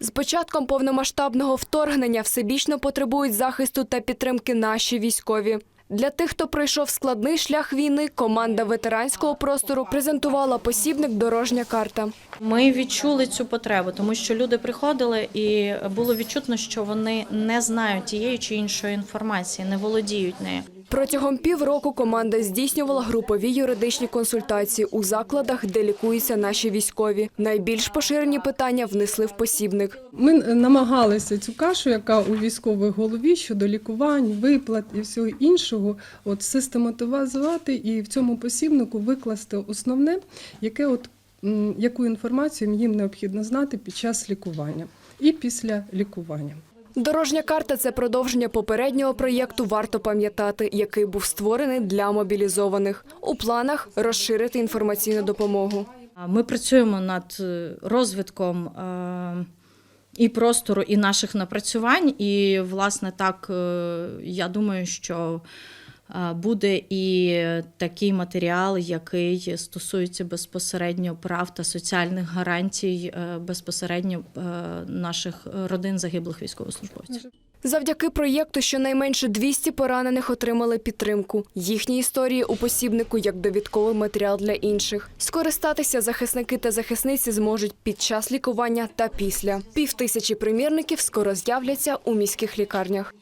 З початком повномасштабного вторгнення всебічно потребують захисту та підтримки наші військові. Для тих, хто пройшов складний шлях війни, команда ветеранського простору презентувала посібник Дорожня карта. Ми відчули цю потребу, тому що люди приходили і було відчутно, що вони не знають тієї чи іншої інформації, не володіють нею. Протягом півроку команда здійснювала групові юридичні консультації у закладах, де лікуються наші військові. Найбільш поширені питання внесли в посібник. Ми намагалися цю кашу, яка у військових голові щодо лікувань, виплат і всього іншого, от систематизувати і в цьому посібнику викласти основне, яке от яку інформацію їм необхідно знати під час лікування і після лікування. Дорожня карта це продовження попереднього проєкту Варто пам'ятати, який був створений для мобілізованих. У планах розширити інформаційну допомогу. Ми працюємо над е, розвитком е, і простору, і наших напрацювань. І, власне, так е, я думаю, що буде і такий матеріал, який стосується безпосередньо прав та соціальних гарантій е, безпосередньо е, наших родин загиблих військовослужбовців. Завдяки проєкту щонайменше 200 поранених отримали підтримку. Їхні історії у посібнику як довідковий матеріал для інших. Скористатися захисники та захисниці зможуть під час лікування та після. Півтисячі примірників скоро з'являться у міських лікарнях.